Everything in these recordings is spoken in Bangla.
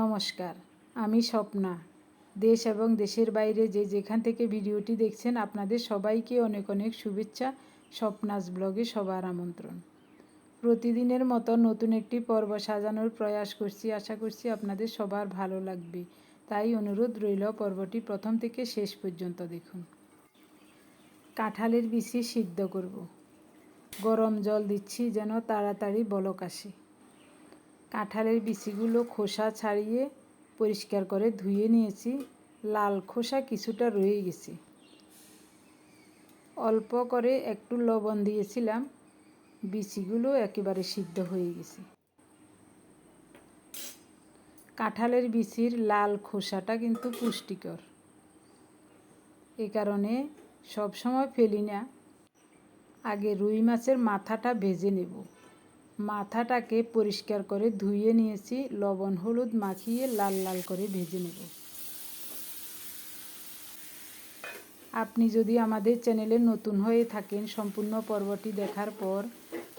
নমস্কার, আমি স্বপ্না। দেশ এবং দেশের বাইরে যে যেখান থেকে ভিডিওটি দেখছেন, আপনাদের সবাইকে অনেক অনেক শুভেচ্ছা, স্বপ্নাস ব্লগে সবার আমন্ত্রণ। প্রতিদিনের মতো নতুন একটি পর্ব সাজানোর প্রয়াস করছি, আশা করছি আপনাদের সবার ভালো লাগবে। তাই অনুরোধ রইল পর্বটি প্রথম থেকে শেষ পর্যন্ত দেখুন। কাঁঠালের বিচি সিদ্ধ করব। গরম জল দিচ্ছি যেন তাড়াতাড়ি বলক আসে। কাঁঠালের বিচিগুলো খোসা ছাড়িয়ে পরিষ্কার করে ধুয়ে নিয়েছি। লাল খোসা কিছুটা রয়ে গেছে। অল্প করে একটু লবণ দিয়েছিলাম। বিচিগুলো একেবারে সিদ্ধ হয়ে গেছে। কাঁঠালের বিচির লাল খোসাটা কিন্তু পুষ্টিকর। এ কারণে সবসময় ফেলি না। আগে রুই মাছের মাথাটা ভেজে নেব। মাথাটাকে পরিষ্কার করে ধুয়ে নিয়েছি, লবণ, হলুদ মাখিয়ে লাল লাল করে ভেজে নেব। আপনি যদি আমাদের চ্যানেলে নতুন হয়ে থাকেন সম্পূর্ণ পর্বটি দেখার পর,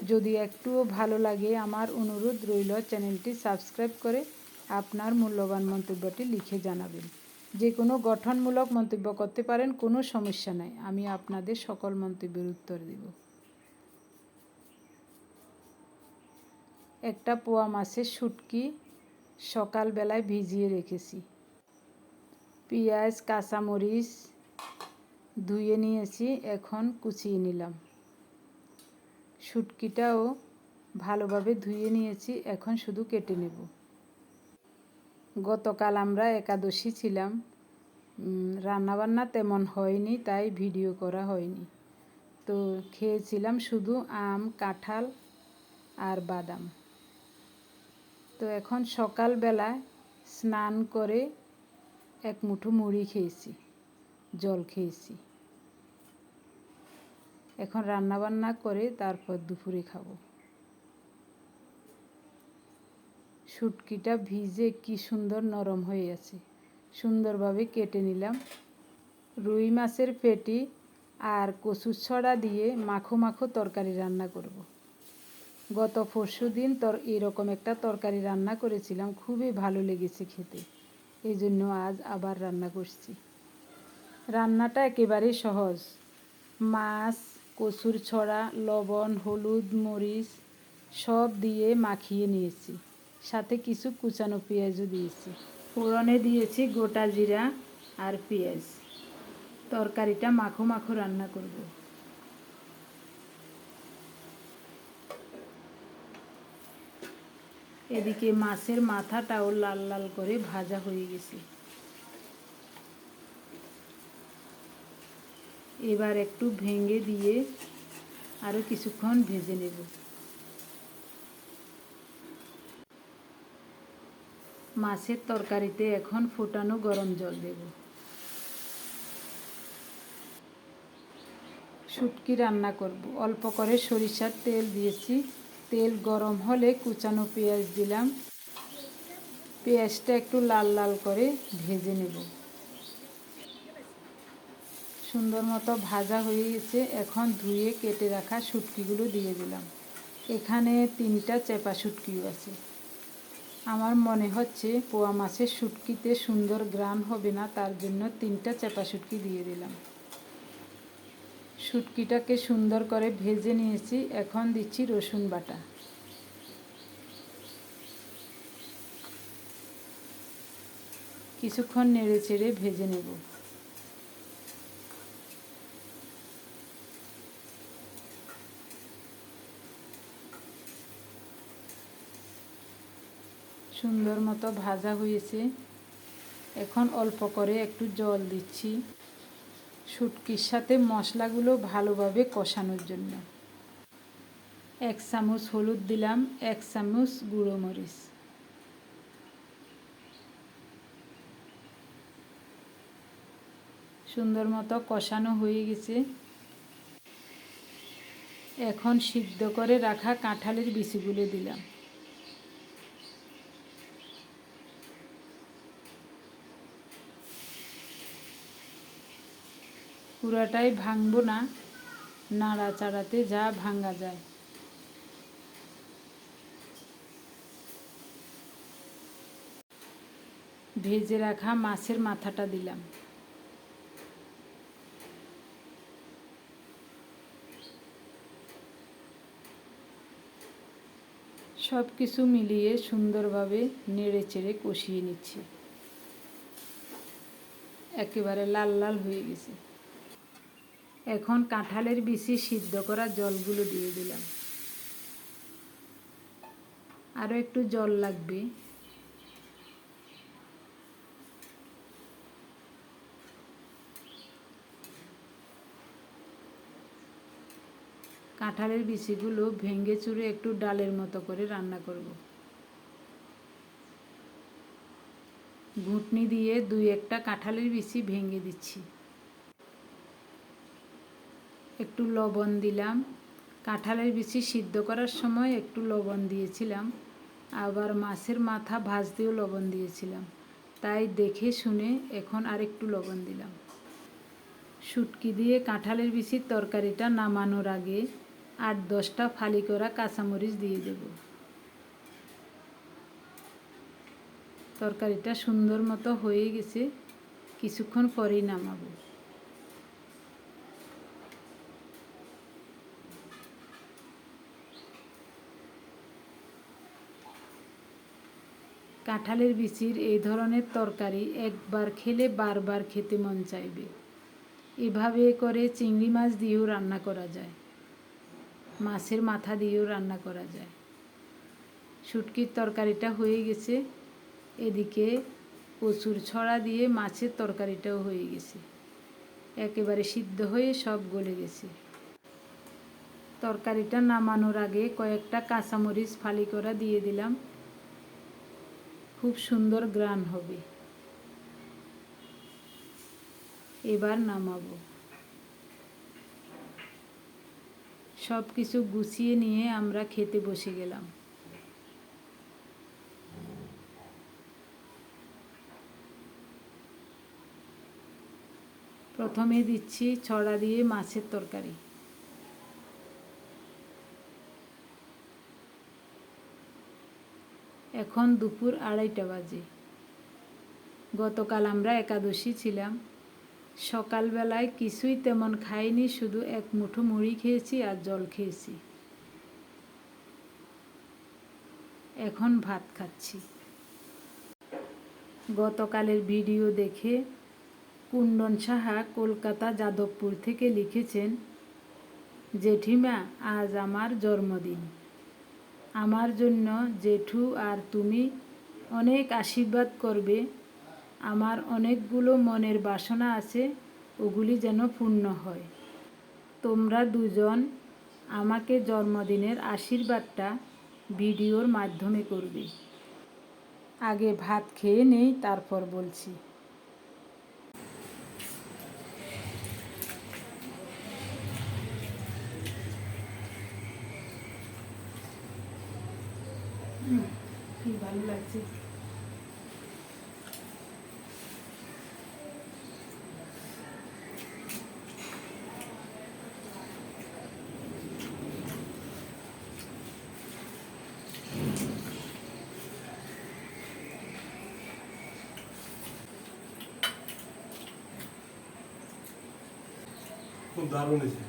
যদি একটুও ভালো লাগে আমার অনুরোধ রইল চ্যানেলটি সাবস্ক্রাইব করে আপনার মূল্যবান মন্তব্যটি লিখে জানাবেন। যে কোনো গঠনমূলক মন্তব্য করতে পারেন, কোনো সমস্যা নাই। আমি আপনাদের সকল মন্তব্যের উত্তর দেব। একটা পোয়া মাছের শুটকি সকালবেলায় ভিজিয়ে রেখেছি। পেঁয়াজ, কাঁচামরিচ ধুয়ে নিয়েছি, এখন কুচিয়ে নিলাম। শুটকিটাও ভালোভাবে ধুয়ে নিয়েছি, এখন শুধু কেটে নেব। গতকাল আমরা একাদশী ছিলাম। রান্নাবান্না তেমন হয়নি, তাই ভিডিও করা হয়নি। তো খেয়েছিলাম শুধু আম, কাঁঠাল আর বাদাম। তো এখন সকালবেলায় স্নান করে এক মুঠো মুড়ি খেয়েছি, জল খেয়েছি। এখন রান্নাবান্না করে তারপর দুপুরে খাব। শুটকিটা ভিজে কি সুন্দর নরম হয়ে আছে। সুন্দরভাবে কেটে নিলাম। রুই মাছের পেটি আর কচুর ছড়া দিয়ে মাখো মাখো তরকারি রান্না করব। গত পরশু দিন তর এরকম একটা তরকারি রান্না করেছিলাম, খুবই ভালো লেগেছে খেতে। এই জন্য আজ আবার রান্না করছি। রান্নাটা একেবারেই সহজ। মাছ, কচুর ছড়া, লবণ, হলুদ, মরিচ সব দিয়ে মাখিয়ে নিয়েছি। সাথে কিছু কুচানো পেঁয়াজও দিয়েছি। ফোড়নে দিয়েছি গোটা জিরা আর পেঁয়াজ। তরকারিটা মাখো মাখো রান্না করব। এদিকে মাছের মাথাটাও লাল লাল করে ভাজা হয়ে গেছে। এবার একটু ভেঙে দিয়ে আরও কিছুক্ষণ ভেজে নেব। মাছের তরকারিতে এখন ফোটানো গরম জল দেব। শুটকি রান্না করব। অল্প করে সরিষার তেল দিয়েছি। তেল গরম হলে কুচানো পেঁয়াজ দিলাম। পেঁয়াজটা একটু লাল লাল করে ভেজে নেব। সুন্দর মতো ভাজা হয়ে গেছে। এখন ধুয়ে কেটে রাখা শুটকিগুলো দিয়ে দিলাম। এখানে তিনটা চেপা শুটকিও আছে। আমার মনে হচ্ছে পোয়া মাছের শুটকিতে সুন্দর গ্রান হবে না, তার জন্য তিনটা চেপা শুটকি দিয়ে দিলাম। শুটকিটাকে সুন্দর করে ভেজে নিয়েছি। এখন দিচ্ছি রসুন বাটা। কিছুক্ষণ নেড়ে চেড়ে ভেজে নেব। সুন্দর মতো ভাজা হয়েছে। এখন অল্প করে একটু জল দিচ্ছি। শুটকির সাথে মশলাগুলো ভালোভাবে কষানোর জন্য। এক চামচ হলুদ দিলাম, এক চামচ গুঁড়ো মরিচ। সুন্দর মতো কষানো হয়ে গেছে। এখন সিদ্ধ করে রাখা কাঁঠালের বিচিগুলো দিলাম। পুরাটাই ভাঙবো না, নাড়াচাড়াতে যা ভাঙা যায়। ভেজে রাখা মাছের মাথাটা দিলাম। সব কিছু মিলিয়ে সুন্দরভাবে নেড়ে চেড়ে কষিয়ে নিচ্ছি। একেবারে লাল লাল হয়ে গেছে। এখন কাঁঠালের বিচি সিদ্ধ করা জলগুলো দিয়ে দিলাম। আরও একটু জল লাগবে। কাঁঠালের বিচিগুলো ভেঙে চুরে একটু ডালের মতো করে রান্না করব। ঘুটনি দিয়ে দুই একটা কাঁঠালের বিচি ভেঙে দিচ্ছি। একটু লবণ দিলাম। কাঁঠালের বিচি সিদ্ধ করার সময় একটু লবণ দিয়েছিলাম। আবার মাছের মাথা ভাজতেও লবণ দিয়েছিলাম। তাই দেখে শুনে এখন আর একটু লবণ দিলাম। শুটকি দিয়ে কাঁঠালের বিচির তরকারিটা নামানোর আগে আট দশটা ফালি করা কাঁচামরিচ দিয়ে দেব। তরকারিটা সুন্দর মতো হয়ে গেছে, কিছুক্ষণ পরেই নামাবো। কাঁঠালের বিচির এই ধরনের তরকারি একবার খেলে বারবার খেতে মন চাইবে। এভাবে করে চিংড়ি মাছ দিয়েও রান্না করা যায়। মাছের মাথা দিয়েও রান্না করা যায়। শুটকির তরকারিটা হয়ে গেছে। এদিকে কচুর ছড়া দিয়ে মাছের তরকারিটাও হয়ে গেছে। একেবারে সিদ্ধ হয়ে সব গলে গেছে। তরকারিটা নামানোর আগে কয়েকটা কাঁচামরিচ ফালি করা দিয়ে দিলাম। খুব সুন্দর গ্রান হবে। এবার নামাবো। সব কিছু গুছিয়ে নিয়ে আমরা খেতে বসে গেলাম। প্রথমে দিচ্ছি ছড়া দিয়ে মাছের তরকারি। এখন দুপুর আড়াইটা বাজে। গতকাল আমরা একাদশী ছিলাম। সকালবেলায় কিছুই তেমন খাইনি, শুধু এক মুঠো মুড়ি খেয়েছি আর জল খেয়েছি। এখন ভাত খাচ্ছি। গতকালের ভিডিও দেখে কুণ্ডন সাহা কলকাতা যাদবপুর থেকে লিখেছেন, জেঠিমা, আজ আমার জন্মদিন। আমার জন্য জেঠু আর তুমি অনেক আশীর্বাদ করবে। আমার অনেকগুলো মনের বাসনা আছে, ওগুলি যেন পূর্ণ হয়। তোমরা দুজন আমাকে জন্মদিনের আশীর্বাদটা ভিডিওর মাধ্যমে করবে। আগে ভাত খেয়ে নেই, তারপর বলছি উম, কি খুব দারুণ হয়েছে।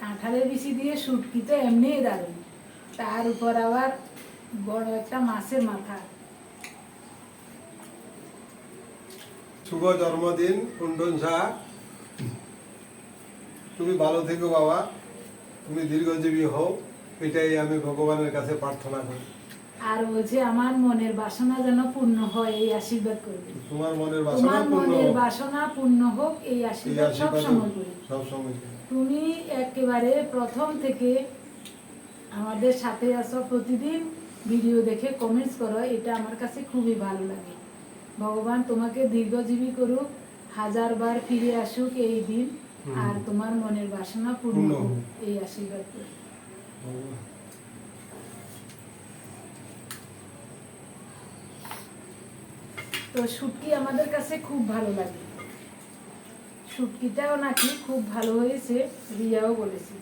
কাঁঠালের বিচি দিয়ে শুটকি তো এমনিই দারুণ। তার উপর আবার বড় একটা মাছের মাথা। শুভ জন্মদিন কুণ্ডন শাহ তুমি ভালো থেকো বাবা। তুমি দীর্ঘজীবী হও এটাই আমি ভগবানের কাছে প্রার্থনা করি। আর বলছে আমার মনের বাসনা যেন পূর্ণ হয় এই আশীর্বাদ করবে। তোমার মনের বাসনা তোমার পূর্ণ মনের বাসনা পূর্ণ হোক এই এই আশীর্বাদ সব সময় করি। সব সময় তুমি একেবারে প্রথম থেকে আমাদের সাথে আসো প্রতিদিন। ভিডিও দেখে কমেন্টস করো এটা আমার কাছে খুবই ভালো লাগে। ভগবান তোমাকে দীর্ঘজীবী করুক হাজার বার ফিরে আসুক এই দিন আর তোমার মনের বাসনা পূর্ণ হোক। এই আশীর্বাদ করি। তো শুটকি আমাদের কাছে খুব ভালো লাগে। শুটকিটাও নাকি খুব ভালো হয়েছে রিয়াও বলেছে।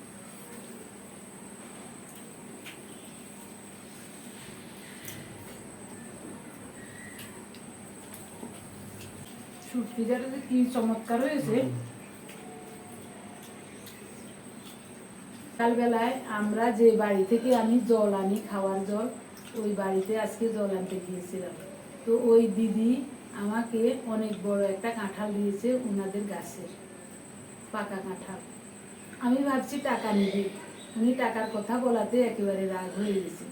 শুটকিটা যে কি চমৎকার হয়েছে। সকালবেলায় আমরা যে বাড়ি থেকে আমি জল আনি খাওয়ার জল ওই বাড়িতে আজকে জল আনতে গিয়েছিলাম। তো ওই দিদি আমাকে অনেক বড় একটা কাঁঠাল দিয়েছে ওনাদের গাছের পাকা কাঁঠাল। আমি ভাবছি টাকা নেবে। উনি টাকার কথা বলাতে একেবারে রাগ হয়ে গেছে।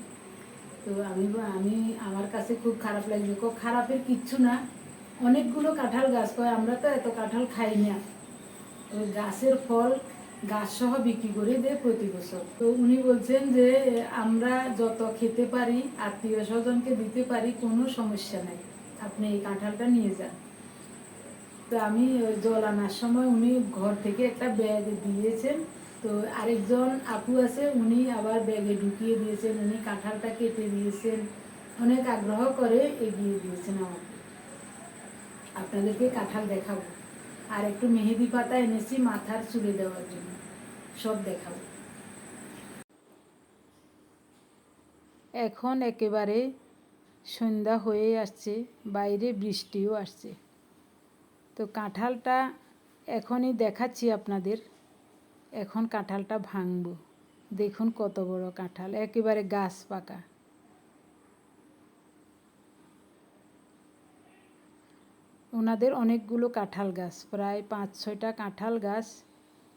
তো আমি আমি আমার কাছে খুব খারাপ লাগছে খারাপের কিচ্ছু না। অনেকগুলো কাঁঠাল গাছ কয়, আমরা তো এত কাঁঠাল খাই না। ওই গাছের ফল গাছ সহ বিক্রি করে দেয় প্রতি বছর। তো উনি বলছেন যে, আমরা যত খেতে পারি, আত্মীয় স্বজনকে দিতে পারি, কোনো সমস্যা নাই। আপনি এই কাঁঠালটা নিয়ে যান। তো আমি জল আনার সময় উনি ঘর থেকে একটা ব্যাগ দিয়েছেন। তো আরেকজন আপু আছে, উনি আবার ব্যাগে ঢুকিয়ে দিয়েছেন। উনি কাঁঠালটা কেটে দিয়েছেন। অনেক আগ্রহ করে এগিয়ে দিয়েছেন আমাকে। আপনাদেরকে কাঁঠাল দেখাবো। আর একটু মেহেদি পাতা এনেছি মাথার চুলে দেওয়ার জন্য। সব দেখাবো। এখন একেবারে সন্ধ্যা হয়ে আসছে, বাইরে বৃষ্টিও আসছে। তো কাঁঠালটা এখনই দেখাচ্ছি আপনাদের। এখন কাঁঠালটা ভাঙবো। দেখুন কত বড় কাঁঠাল, একেবারে গাছ পাকা। ওনাদের অনেকগুলো কাঁঠাল গাছ, প্রায় পাঁচ, ছয়টা কাঁঠাল গাছ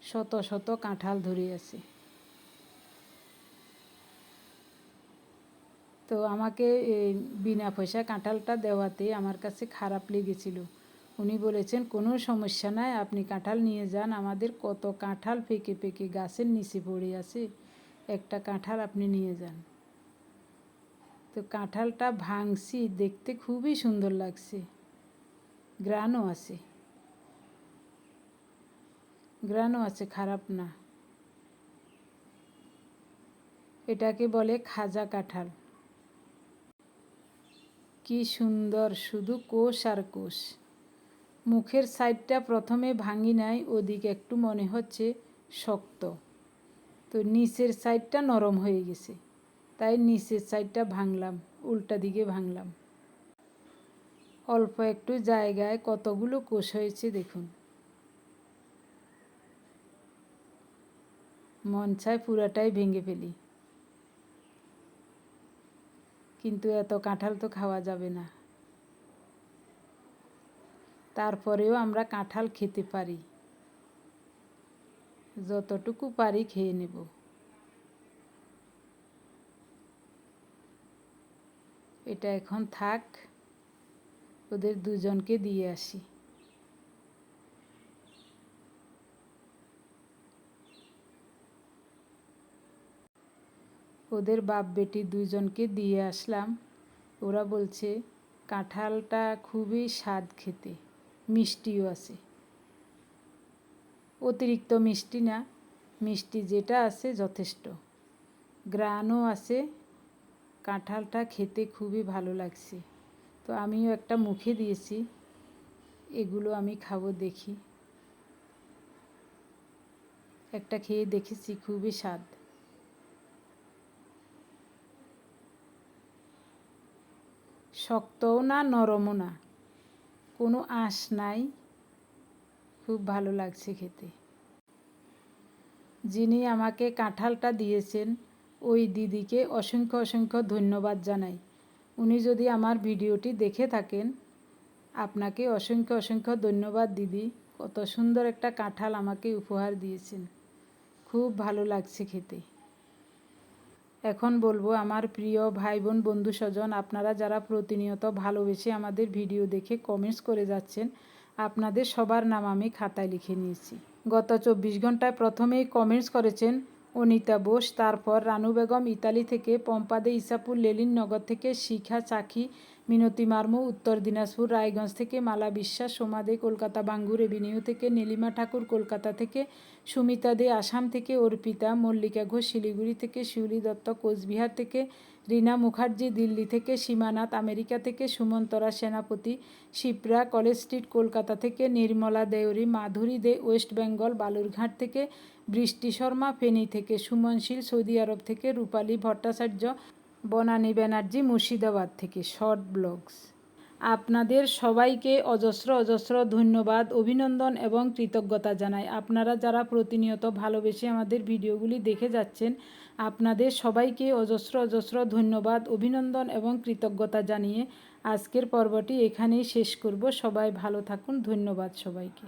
শত শত কাঁঠাল ধরে আছে তো আমাকে বিনা পয়সা কাঁঠালটা দেওয়াতে আমার কাছে খারাপ লেগেছিল। উনি বলেছেন, কোনো সমস্যা নাই, আপনি কাঁঠাল নিয়ে যান, আমাদের কত কাঁঠাল পেকে পেকে গাছের নিচে পড়ে আছে, একটা কাঁঠাল আপনি নিয়ে যান। তো কাঁঠালটা ভাঙছি, দেখতে খুবই সুন্দর লাগছে। গ্রানও আছে। গ্রানও আছে, খারাপ না। এটাকে বলে খাজা কাঁঠাল। কি সুন্দর, শুধু কোষ আর কোষ। মুখের সাইডটা প্রথমে ভাঙি নাই, ওদিকে একটু মনে হচ্ছে শক্ত। তো নিচের সাইডটা নরম হয়ে গেছে। তাই নিচের সাইডটা ভাঙলাম, উল্টা দিকে ভাঙলাম। অল্প একটু জায়গায় কতগুলো কোষ হয়েছে দেখুন। মন চায় পুরাটাই ভেঙে ফেলি। কিন্তু এত কাঁঠাল তো খাওয়া যাবে না। তারপরেও আমরা কাঁঠাল খেতে পারি। যতটুকু পারি খেয়ে নেব। এটা এখন থাক। ওদের দুজনকে দিয়ে আসি। ওদের বাপ বেটি দুজনকে দিয়ে আসলাম। ওরা বলছে, কাঁঠালটা খুবই স্বাদ খেতে, মিষ্টিও আছে। অতিরিক্ত মিষ্টি না, মিষ্টি যেটা আছে যথেষ্ট। গ্রানও আছে। কাঁঠালটা খেতে খুবই ভালো লাগছে। তো আমিও একটা মুখে দিয়েছি। এগুলো আমি খাব, দেখি। একটা খেয়ে দেখেছি, খুবই স্বাদ। শক্তও না, নরমও না। কোনো আঁশ নাই। খুব ভালো লাগছে খেতে। যিনি আমাকে কাঁঠালটা দিয়েছেন, ওই দিদিকে অসংখ্য অসংখ্য ধন্যবাদ জানাই। উনি যদি আমার ভিডিওটি দেখে থাকেন, আপনাকে অসংখ্য অসংখ্য ধন্যবাদ দিদি। কত সুন্দর একটা কাঁঠাল আমাকে উপহার দিয়েছেন। খুব ভালো লাগছে খেতে। এখন বলব, আমার প্রিয় ভাই বোন বন্ধু স্বজন, আপনারা যারা প্রতিনিয়ত ভালোবেসে আমাদের ভিডিও দেখে কমেন্টস করে যাচ্ছেন, আপনাদের সবার নাম আমি খাতায় লিখে নিয়েছি। গত চব্বিশ ঘন্টায় প্রথমেই কমেন্টস করেছেন অনিতা বোস, তারপর রানু বেগম ইতালি থেকে পম্পাদে ইসাপুর, লেলিন নগর থেকে শিখা চাকি, মিনতি মার্মু, উত্তর দিনাজপুর, রায়গঞ্জ থেকে মালা বিশ্বাস সোমাদে কলকাতা, বাঙ্গুর এভিনিউ থেকে নীলিমা ঠাকুর, কলকাতা থেকে সুমিতা দে, আসাম থেকে অর্পিতা, মল্লিকা ঘোষ, শিলিগুড়ি থেকে শিউলি দত্ত, কোচবিহার থেকে রীনা মুখার্জি দিল্লি থেকে, সীমানাথ আমেরিকা থেকে, সুমন্তরা সেনাপতি, শিপ্রা কলেজ স্ট্রিট কলকাতা থেকে, নির্মলা দেওরি মাধুরী দে, ওয়েস্ট বেঙ্গল, বালুরঘাট থেকে, বৃষ্টি শর্মা, ফেনী থেকে সুমনশীল সৌদি আরব থেকে, রূপালী ভট্টাচার্য, বনানী ব্যানার্জি, মুর্শিদাবাদ থেকে। Short blogs. আপনাদের সবাইকে অজস্র অজস্র ধন্যবাদ, অভিনন্দন এবং কৃতজ্ঞতা জানাই। আপনারা যারা প্রতিনিয়ত ভালোবেসে আমাদের ভিডিওগুলি দেখে যাচ্ছেন আপনাদের সবাইকে অজস্র অজস্র ধন্যবাদ, অভিনন্দন এবং কৃতজ্ঞতা জানিয়ে আজকের পর্বটি এখানেই শেষ করব। সবাই ভালো থাকুন। ধন্যবাদ সবাইকে।